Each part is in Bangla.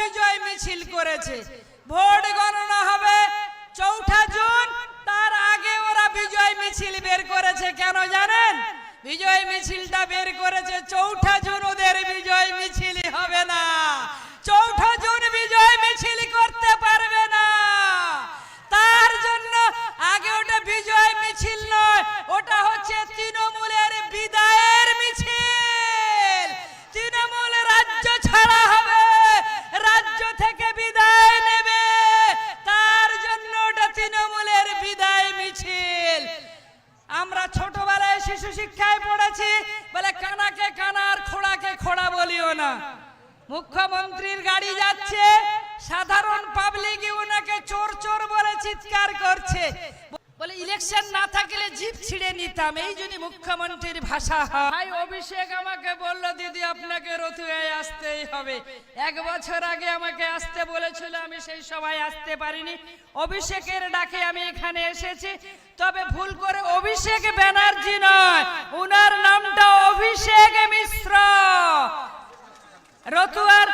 বিজয় মিছিল করেছে। ভোট গণনা হবে চৌঠা জুন, তার আগে ওরা বিজয় মিছিল বের করেছে, কেন জানেন? বিজয় মিছিলটা বের করেছে, চৌঠা জুন ওদের বিজয় মিছিল হবে না। চৌঠা ভাই, অভিষেক আমাকে বলল, দিদি, আপনাকে রতুয়ায় আসতেই হবে। এক বছর আগে আমাকে আসতে বলেছিল, আমি সেই সময় আসতে পারিনি। অভিষেকের ডাকে আমি এখানে এসেছি। তবে ভুল করে অভিষেক ব্যানার্জি নয়, উনার নামটা অভিষেক মিশ্র। রতুয়ার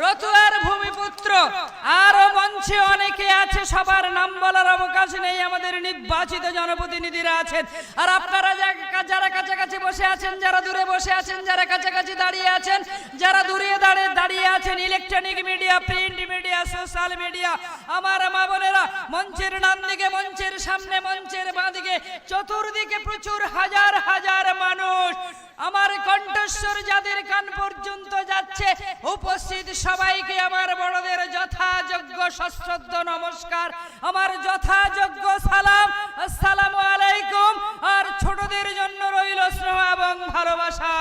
রতুয়ার ভূমিপুত্র। আরও মঞ্চে অনেকে আছে, সবার নাম বলার অবকাশ নেই। আমাদের নির্বাচিত জনপ্রতিনিধিরা আছেন। আর আপনারা যারা কাছাকাছি বসে আছেন, যারা দূরে বসে আছেন, যারা কাছাকাছি দাঁড়িয়ে আছেন, যারা দূরে দাঁড়িয়ে দাঁড়িয়ে আছেন electronic media print media social media আমার মা মঞ্চের ডান দিকে মঞ্চের সামনে, মঞ্চের বাঁদিকে, চতুর্দিকে প্রচুর হাজার হাজার মানুষ। আমার কণ্ঠস্বর যাদের কান পর্যন্ত যাচ্ছে, উপস্থিত সবাইকে আমার বড়দের যথাযোগ্য সশ্রদ্ধ নমস্কার, আমার যথাযোগ্য সালাম, আসসালামু আলাইকুম। আর ছোটদের জন্য রইল স্নেহ এবং ভালোবাসা।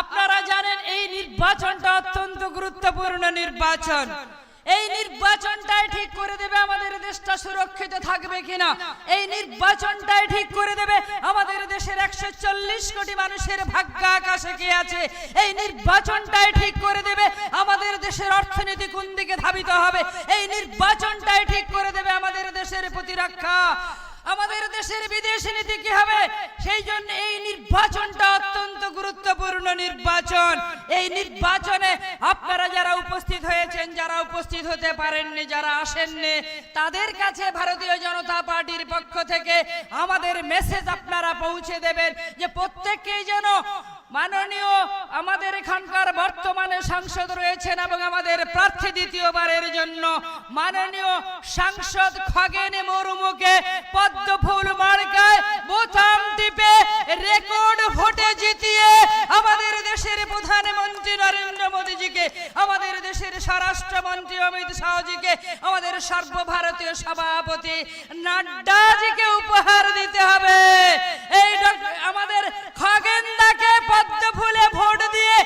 আপনারা জানেন এই নির্বাচনটা অত্যন্ত গুরুত্বপূর্ণ নির্বাচন। এই নির্বাচনটাই ঠিক করে দেবে আমাদের দেশটা সুরক্ষিত থাকবে কিনা? এই নির্বাচনটাই ঠিক করে দেবে আমাদের দেশের একশো চল্লিশ কোটি মানুষের ভাগ্য আকাশে কি আছে? এই নির্বাচনটাই ঠিক করে দেবে আমাদের দেশের অর্থনীতি কোন দিকে ধাবিত হবে? এই নির্বাচনটাই ঠিক করে দেবে আমাদের দেশের প্রতিরক্ষা। আমাদের দেশের বিদেশ নীতি কি হবে? সেই জন্য এই নির্বাচনটা অত্যন্ত গুরুত্বপূর্ণ নির্বাচন। এই নির্বাচনে আপনারা যারা উপস্থিত হয়েছেন, যারা উপস্থিত হতে পারেননি, যারা আসেননি, তাদের কাছে ভারতীয় জনতা পার্টির পক্ষ থেকে আমাদের মেসেজ আপনারা পৌঁছে দেবেন যে প্রত্যেককেই যেন মাননীয়, আমাদের এখানকার বর্তমানে সাংসদ রয়েছেন এবং আমাদের প্রার্থী দ্বিতীয়বারের জন্য। মাননীয় সাংসদ খগেন মুর্মুকে পদ্মফুল মার্কায় বোতাম টিপে রেকর্ড ভোটে জিতিয়ে আমাদের দেশের প্রধানমন্ত্রী নরেন্দ্র মোদীজিকে, আমাদের দেশের স্বরাষ্ট্রমন্ত্রী অমিত শাহজিকে, আমাদের সর্বভারতীয় সভাপতি নাড্ডাজিকে উপহার দিতে হবে। এই আমাদের খগেনদাকে পদ্ম ফুলে ভোট দিয়ে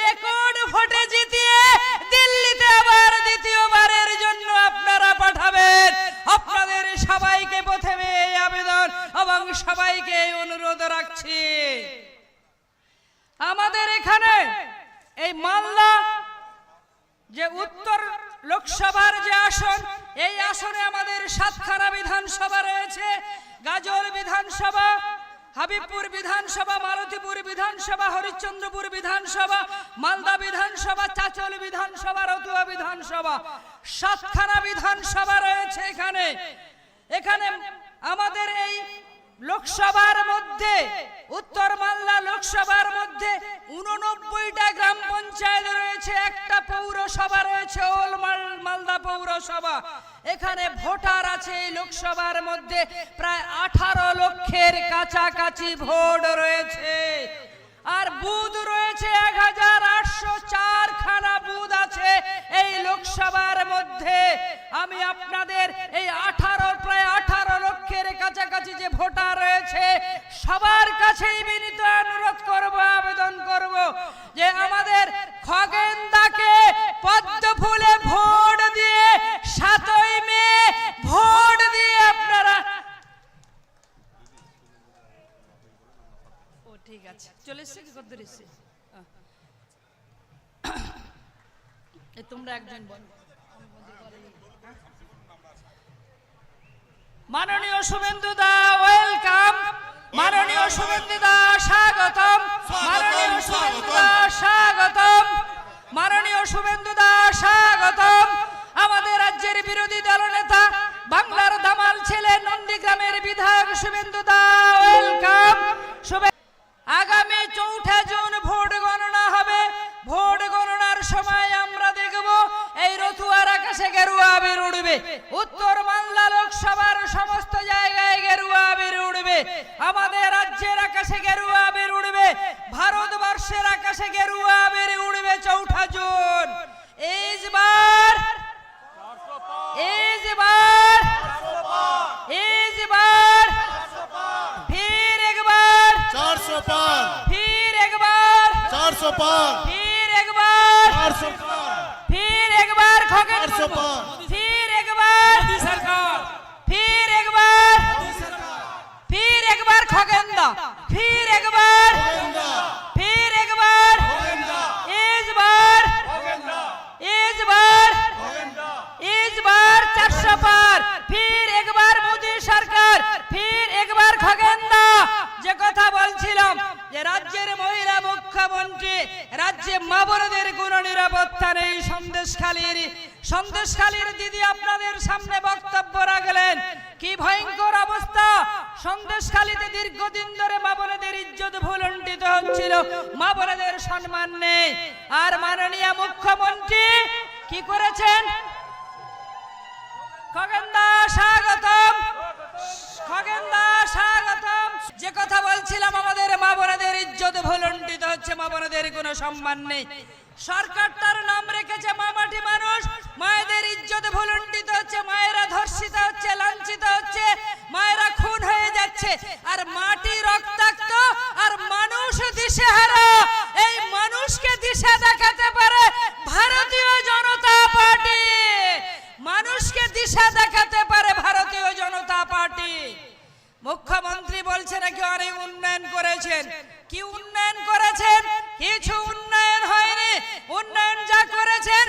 রেকর্ড ভোটে জিতিয়ে দিল্লিতে আবার দ্বিতীয়বারের জন্য আপনারা পাঠাবেন। আপনাদের সবাইকে প্রথমে এই আবেদন এবং সবাইকে অনুরোধ রাখছি। আমাদের এখানে এই মালদা যে উত্তর লোকসভার যে আসন, এই আসনে আমাদের সাতখানা বিধানসভা রয়েছে, গাজল বিধানসভা হাবিবপুর বিধানসভা, মালতীপুর বিধানসভা, হরিশ্চন্দ্রপুর বিধানসভা, মালদা বিধানসভা, চাচল বিধানসভা, রতুয়া বিধানসভা, সাতখানা বিধানসভা রয়েছে এখানে। এখানে আমাদের এই লোকসভার মধ্যে, উত্তর মালদা লোকসভার মধ্যে উননব্বইটা গ্রাম পঞ্চায়েত রয়েছে, একটা পৌরসভা রয়েছে, ওল মালদা পৌরসভা। এখানে ভোটার আছে এই লোকসভার মধ্যে, প্রায় আঠারো লক্ষের কাছাকাছি ভোট রয়েছে। আর বুথ রয়েছে এক হাজার আটশো চারখানা বুথ আছে এই লোকসভার মধ্যে। আমি আপনাদের এই আঠারো, প্রায় আঠারো লক্ষের কাছাকাছি যে ভোটার রয়েছে, সবার কাছেই বিনীত অনুরোধ করব, আবেদন করব যে আমাদের খগেনদাকে পদ্ম ফুলে ভোট ঠিক আছে। চলে এসছে কি কদ্দুর এসছে? তোমরা একজন মাননীয় শুভেন্দু দা ওয়েলকাম মাননীয় শুভেন্দু দা, স্বাগতম। মাননীয় শুভেন্দু দা, স্বাগতম। মাননীয় শুভেন্দু দা, স্বাগতম। আমাদের রাজ্যের বিরোধী দলনেতা বাংলার দামাল ছেলে নন্দীগ্রামের বিধায়ক শুভেন্দু দা ওয়েলকাম पार फिर एक बार चार सौ पार फिर एक बार खगन चार सौ पार फिर एक बार सरकार फिर एक बार फिर एक बार खगेंदा फिर एक बार फिर एक बार इस बार इस बार इस बार चार सौ पार फिर एक बार मोदी सरकार फिर एक बार খগেন্দা যে কথা বলছিলাম যে রাজ্যের মহিলা মুখ্যমন্ত্রী, রাজ্যে মা বোনদের কোনো নিরাপত্তা নেই। সন্দেশখালীর সন্দেশখালীর দিদি আপনাদের সামনে বক্তব্য রাখলেন। কি ভয়ঙ্কর অবস্থা! সন্দেশখালীতে দীর্ঘদিন ধরে মা বোনদের ইজ্জত ভুলণ্ঠিত হচ্ছিল। মা বোনদের সম্মান নেই। আর মাননীয় মুখ্যমন্ত্রী কি করেছেন? খগেন্দা, স্বাগতম। খগেন্দা, স্বাগতম। যে কথা বলছিলাম, আমাদের মা বোনদের ইজ্জত ভুলণ্ডিত হচ্ছে, মা বোনদের কোনো সম্মান নেই। সরকার তার নাম রেখেছে মামাটি মানুষ। মায়েদের ইজ্জত ভুলণ্ডিত হচ্ছে, মায়েরা ধর্ষিত হচ্ছে, লাঞ্ছিত হচ্ছে। পার্টি। মুখ্যমন্ত্রী বলছে নাকি অনেক উন্নয়ন করেছেন। কি উন্নয়ন করেছেন? কিছু উন্নয়ন হয়নি। উন্নয়ন যা করেছেন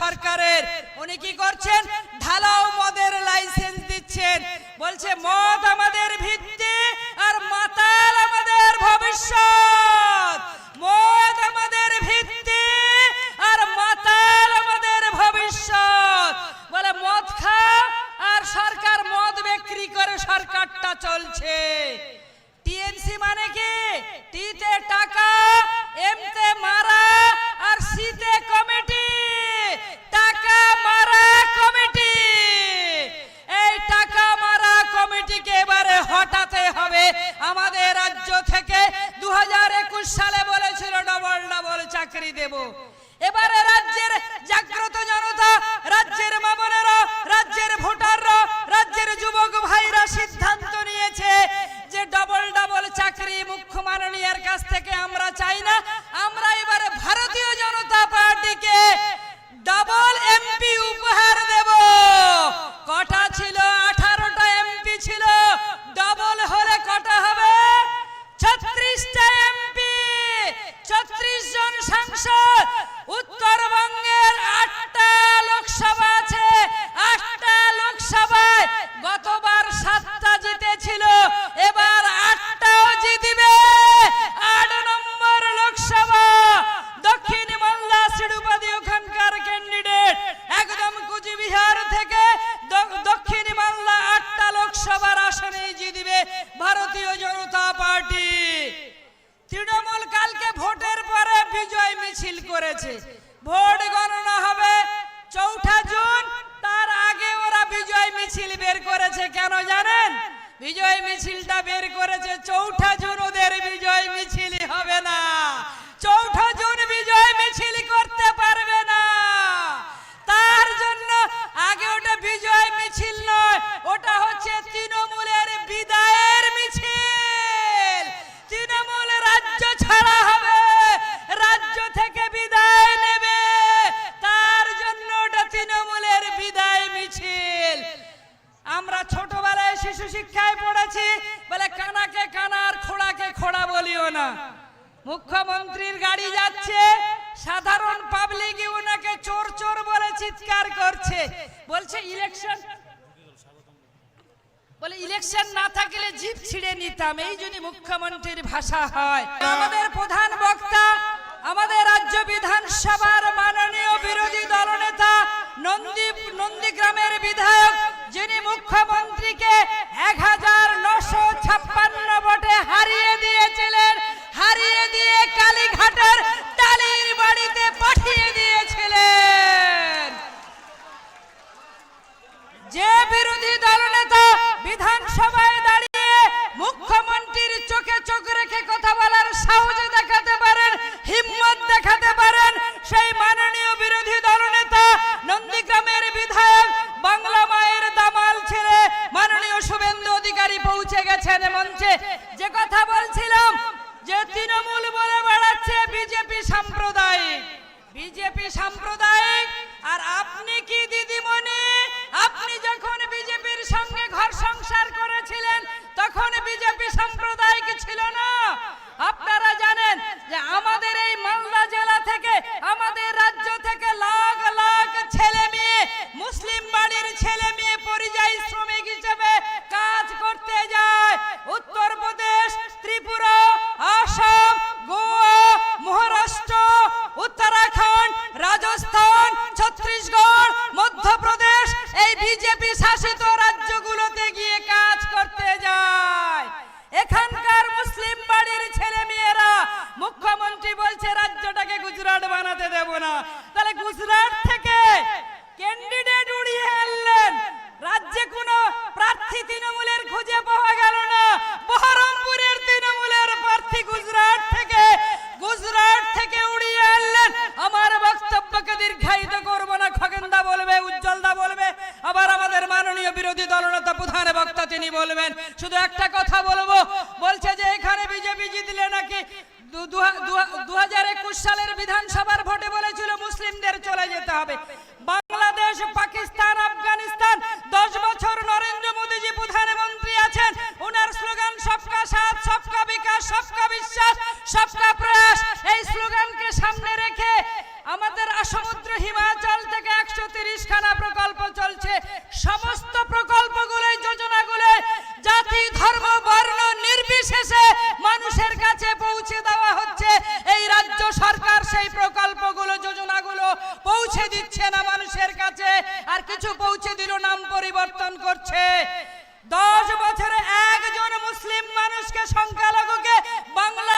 সরকারের। উনি কি করছেন? ঢালাও মদের লাইসেন্স দিচ্ছেন। বলছে, মদ আমাদের ভিত্তি আর মাতাল আমাদের ভবিষ্যৎ। চাকরি দেব। এবারে রাজ্যের জাগ্রত জনতা, রাজ্যের মা বোনেরা, রাজ্যের ভোটাররা, রাজ্যের যুবক ভাইরা সিদ্ধান্ত নিয়েছে যে ডবল ডবল চাকরি মুখ্য মাননীয়ের কাছ থেকে আমরা চাই না। আমরা এবারে ভারতীয় জনতা পার্টিকে সাংসদ ভোট গণনা হবে। চৌঠা জুন, তার আগে ওরা বিজয় মিছিল বের করেছে, কেন জানেন? বিজয় মিছিলটা বের করেছে চৌঠা জুন ওদের বিজয় মিছিল। আমরা ছোটবেলায় শিশু শিক্ষায় পড়েছি। বলে কানাকে কানা আর খোড়াকে খোড়া বলিও না। মুখ্যমন্ত্রীর গাড়ি যাচ্ছে, সাধারণ পাবলিক ওনাকে চোর চোর বলে চিৎকার করছে। বলছে ইলেকশন বলে ইলেকশন না থাকলে জিপ ছিঁড়ে নিতাম। এই যদি মুখ্যমন্ত্রীর ভাষা হয়। আমাদের প্রধান বক্তা, আমাদের রাজ্য বিধানসভার মাননীয় বিরোধী দলনেতা নন্দী নন্দীগ্রামের বিধায়ক যিনি মুখ্যমন্ত্রীকে পৌঁছে গেছেন মঞ্চে। যে কথা বলছিলাম যে তৃণমূল বলে বেড়াচ্ছে বিজেপি সাম্প্রদায়িক। বিজেপি সাম্প্রদায়িক, আর আপনি কি দিদিমণি? আপনি যখন বিজেপির সঙ্গে ঘর সংসার করেছিলেন, তখন বিজেপি সাম্প্রদায়িক ছিল না। আপনারা জানেন যে আমাদের সবকা বিকাশ, সবকা বিশ্বাস, সবকা প্রয়াস। এই স্লোগানকে সামনে রেখে আমাদের সমুদ্র হিমাচল থেকে একশো তিরিশ খানা প্রকল্প চলছে। সমস্ত প্রকল্পগুলো যোজনাগুলো জাতি, ধর্ম, বর্ণ নির্বিশেষে মানুষের কাছে পৌঁছে দেওয়া হচ্ছে। এই রাজ্য সরকার সেই প্রকল্পগুলো, যোজনাগুলো পৌঁছে দিচ্ছে না মানুষের কাছে। আর কিছু পৌঁছে দিল, নাম পরিবর্তন করছে। দশ বছরে একজন মুসলিম মানুষকে সংখ্যালঘুকে বাংলাদেশ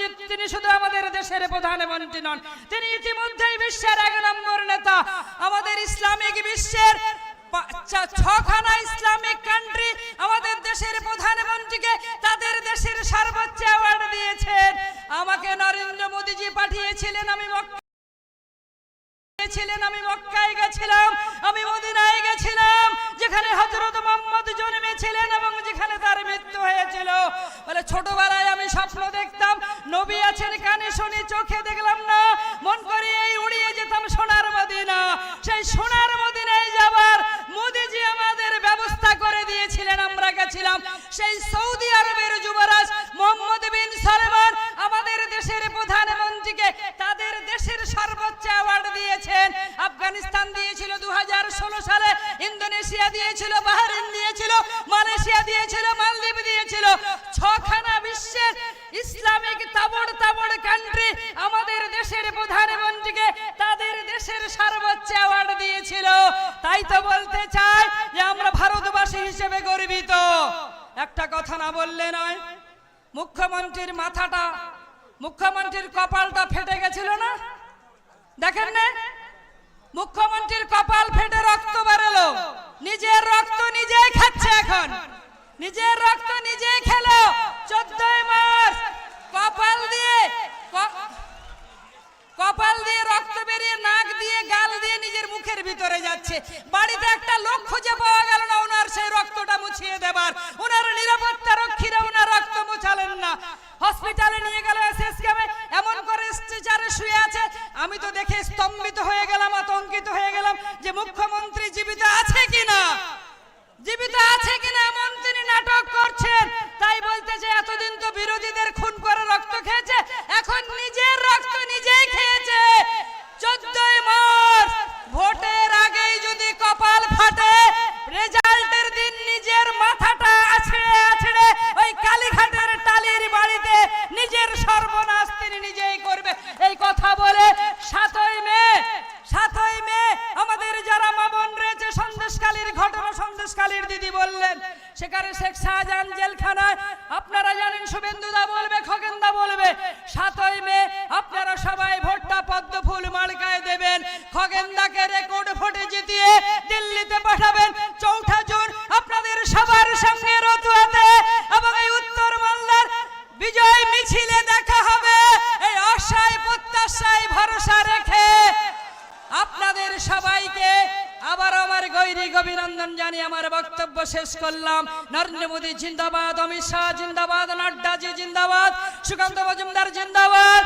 নরেন্দ্র তিনি শুধু আমাদের দেশের প্রধানমন্ত্রী নন, তিনি ইতিমধ্যেই বিশ্বের এক নম্বর নেতা। আমাদের ইসলামিক বিশ্বের ছখানা ইসলামিক কান্ট্রি আমাদের দেশের প্রধানমন্ত্রীকে তাদের দেশের সর্বোচ্চ অ্যাওয়ার্ড দিয়েছেন। আমাকে নরেন্দ্র মোদীজি পাঠিয়েছিলেন, আমি ছিলেন আমি মক্কায় গেছিলাম, আমি মদিনায় গেছিলাম, যেখানে হযরত মোহাম্মদ জন্মেছিলেন এবং যেখানে তার মৃত্যু হয়েছিল। বলে, ছোটবেলায় আমি স্বপ্ন দেখতাম সালে ইন্দোনেশিয়া দিয়েছিল বাহরিন দিয়েছিল, মালয়েশিয়া দিয়েছিল, মালদ্বীপ দিয়েছিল। ছখানা বিশ্বের ইসলামিক তাবড় তাবড় কান্ট্রি আমাদের দেশের প্রধানমন্ত্রীকে তাদের দেশের সর্বোচ্চ অ্যাওয়ার্ড দিয়েছিল। তাই তো বলতে চাই যে আমরা ভারতবাসী হিসেবে গর্বিত। একটা কথা না বললে নয়, মুখ্যমন্ত্রীর মাথাটা, মুখ্যমন্ত্রীর কপালটা ফেটে গেছিল না? দেখেন না? মুখ্যমন্ত্রীর কপাল ফেটে রক্ত বেরোলো। নিজের রক্ত নিজেই খাচ্ছে এখন। নিজের রক্ত নিজেই খেলো। চোদ্দই মাস কপাল দিয়ে কপাল দিয়ে রক্ত বেরিয়ে নাক দিয়ে গাল দিয়ে নিজের মুখের ভিতরে যাচ্ছে। বাড়িতে একটা লোক খুঁজে পাওয়া গেল না, ওনার সেই রক্তটা মুছিয়ে দেবার। ওনার নিরাপত্তা রক্ষীরা ওনার রক্ত মুছালেন না। হসপিটালে নিয়ে গেল এসএসকেমে। এমন করে স্টেচারে শুয়ে আছে। আমি তো দেখে স্তম্ভিত হয়ে গেলাম, আতঙ্কিত হয়ে গেলাম যে মুখ্যমন্ত্রী জীবিত আছে কিনা? জীবিত আছে কিনা এমন তিনি নাটক করছেন। তাই বলতে যে এতদিন তো বিরোধীদের খুন করে রক্ত খেয়েছে, এখন নিজের রক্ত মোদী জিন্দাবাদ অমিত শাহ জিন্দাবাদ নাড্ডাজি জিন্দাবাদ সুকান্ত মজুমদার জিন্দাবাদ।